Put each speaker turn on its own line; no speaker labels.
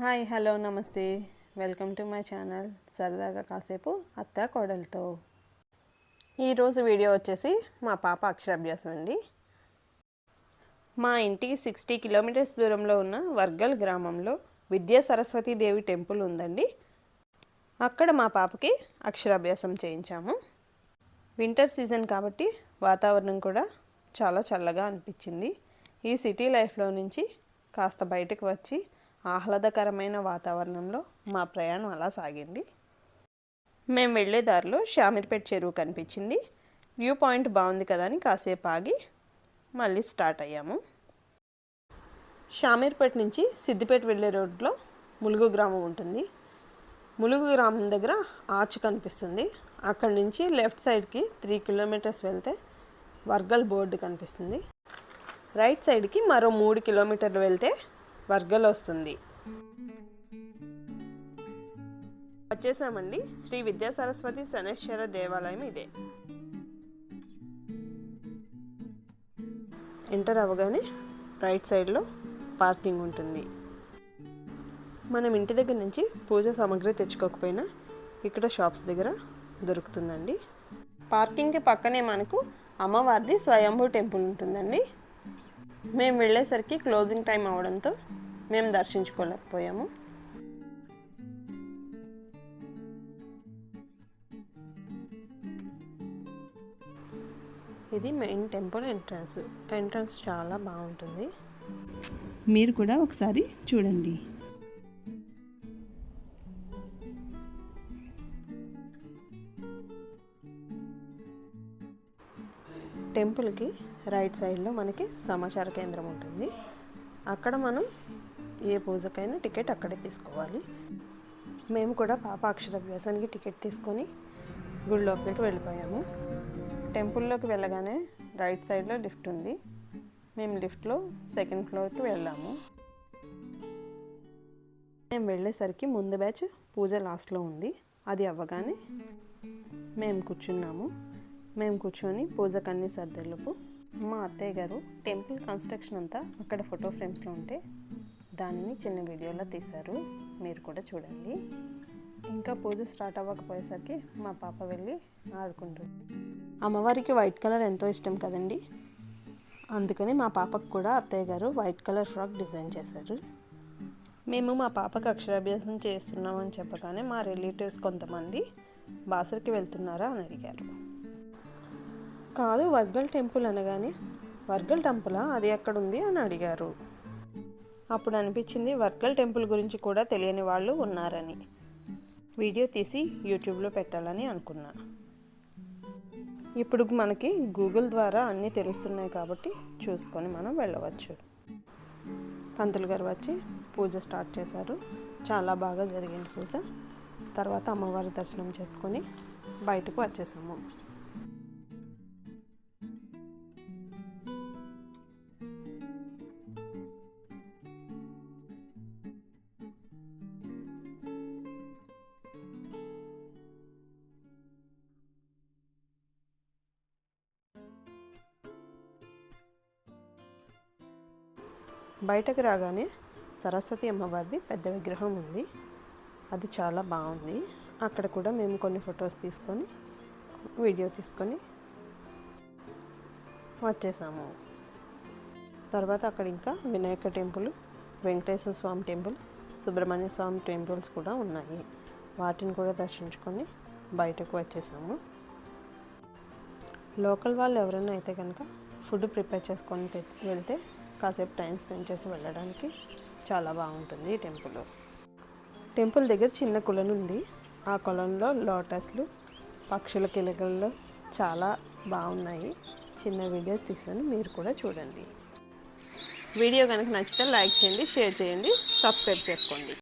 Hi hello నమస్తే. Welcome to my channel సరదాగా కాసేపు అత్త కోడలతో. ఈరోజు వీడియో వచ్చేసి మా పాప అక్షరాభ్యాసం అండి. మా ఇంటికి సిక్స్టీ కిలోమీటర్స్ దూరంలో ఉన్న వర్గల్ గ్రామంలో విద్యా సరస్వతి దేవి టెంపుల్ ఉందండి. అక్కడ మా పాపకి అక్షరాభ్యాసం చేయించాము. వింటర్ సీజన్ కాబట్టి వాతావరణం కూడా చాలా చల్లగా అనిపించింది. ఈ సిటీ లైఫ్లో నుంచి కాస్త బయటకు వచ్చి ఆహ్లాదకరమైన వాతావరణంలో మా ప్రయాణం అలా సాగింది. మేము వెళ్ళే దారిలో షామీర్పేట్ చెరువు కనిపించింది. వ్యూ పాయింట్ బాగుంది కదా అని కాసేపు ఆగి మళ్ళీ స్టార్ట్ అయ్యాము. షామీర్పేట నుంచి సిద్దిపేట వెళ్ళే రోడ్లో ములుగు గ్రామం ఉంటుంది. ములుగు గ్రామం దగ్గర ఆర్చ్ కనిపిస్తుంది. అక్కడి నుంచి లెఫ్ట్ సైడ్కి త్రీ కిలోమీటర్స్ వెళ్తే వర్గల్ బోర్డు కనిపిస్తుంది. రైట్ సైడ్కి మరో మూడు కిలోమీటర్లు వెళ్తే వర్గల్ వస్తుంది వచ్చేసామండి. శ్రీ విద్యా సరస్వతి శనేశ్వర దేవాలయం ఇదే. ఎంటర్ అవ్వగానే రైట్ సైడ్లో పార్కింగ్ ఉంటుంది. మనం ఇంటి దగ్గర నుంచి పూజ సామాగ్రి తెచ్చుకోకపోయినా ఇక్కడ షాప్స్ దగ్గర దొరుకుతుందండి. పార్కింగ్కి పక్కనే మనకు అమ్మవారిది స్వయంభూ టెంపుల్ ఉంటుందండి. మేము వెళ్ళేసరికి క్లోజింగ్ టైం అవడంతో మేము దర్శించుకోలేకపోయాము. ఇది మెయిన్ టెంపుల్ ఎంట్రన్స్. ఎంట్రన్స్ చాలా బాగుంటుంది.
మీరు కూడా ఒకసారి చూడండి.
టెంపుల్కి రైట్ సైడ్లో మనకి సమాచార కేంద్రం ఉంటుంది. అక్కడ మనం ఏ పూజకైనా టికెట్ అక్కడే తీసుకోవాలి. మేము కూడా పాప అక్షరాభ్యాసానికి టికెట్ తీసుకొని గుడి లోపలికి వెళ్ళిపోయాము. టెంపుల్లోకి వెళ్ళగానే రైట్ సైడ్లో లిఫ్ట్ ఉంది. మేము లిఫ్ట్లో సెకండ్ ఫ్లోర్కి వెళ్ళాము. మేము వెళ్ళేసరికి ముందు బ్యాచ్ పూజ లాస్ట్లో ఉంది. అది అవ్వగానే మేము కూర్చున్నాము. మేము కూర్చొని పూజకు అన్ని సర్దలుపు మా అత్తయ్య గారు టెంపుల్ కన్స్ట్రక్షన్ అంతా అక్కడ ఫోటో ఫ్రేమ్స్లో ఉంటే దానిని చిన్న వీడియోలో తీశారు. మీరు కూడా చూడండి. ఇంకా పూజ స్టార్ట్ అవ్వకపోయేసరికి మా పాప వెళ్ళి ఆడుకుంటుంది. అమ్మవారికి వైట్ కలర్ ఎంతో ఇష్టం కదండి. అందుకని మా పాపకు కూడా అత్తయ్య గారు వైట్ కలర్ ఫ్రాక్ డిజైన్ చేశారు. మేము మా పాపకు అక్షరాభ్యాసం చేస్తున్నామని చెప్పగానే మా రిలేటివ్స్ కొంతమంది బాసర్కి వెళ్తున్నారా అని అడిగారు. కాదు వర్గల్ టెంపుల్ అనగానే. వర్గల్ టెంపులా? అది ఎక్కడుంది అని అడిగారు. అప్పుడు అనిపించింది వర్గల్ టెంపుల్ గురించి కూడా తెలియని వాళ్ళు ఉన్నారని. వీడియో తీసి యూట్యూబ్లో పెట్టాలని అనుకున్నా. ఇప్పుడు మనకి గూగుల్ ద్వారా అన్నీ తెలుస్తున్నాయి కాబట్టి చూసుకొని మనం వెళ్ళవచ్చు. పంతులు గారు వచ్చి పూజ స్టార్ట్ చేశారు. చాలా బాగా జరిగింది పూజ. తర్వాత అమ్మవారి దర్శనం చేసుకొని బయటకు వచ్చేసాము. బయటకు రాగానే సరస్వతి అమ్మవారిది పెద్ద విగ్రహం ఉంది. అది చాలా బాగుంది. అక్కడ కూడా మేము కొన్ని ఫొటోస్ తీసుకొని వీడియో తీసుకొని వచ్చేసాము. తర్వాత అక్కడ ఇంకా Vinayaka temple Venkateswara Swamy temple Subrahmanya Swamy temples కూడా ఉన్నాయి. వాటిని కూడా దర్శించుకొని బయటకు వచ్చేసాము. లోకల్ వాళ్ళు ఎవరైనా అయితే కనుక ఫుడ్ ప్రిపేర్ చేసుకొని వెళ్తే కాసేపు టైం స్పెండ్ చేసి వెళ్ళడానికి చాలా బాగుంటుంది ఈ టెంపుల్. టెంపుల్ దగ్గర చిన్న కొలను ఉంది. ఆ కొలంలో లోటస్లు పక్షుల కిలకలు చాలా బాగున్నాయి. చిన్న వీడియోస్ తీసాను మీరు కూడా చూడండి. వీడియో కనుక నచ్చితే లైక్ చేయండి షేర్ చేయండి సబ్స్క్రైబ్ చేసుకోండి.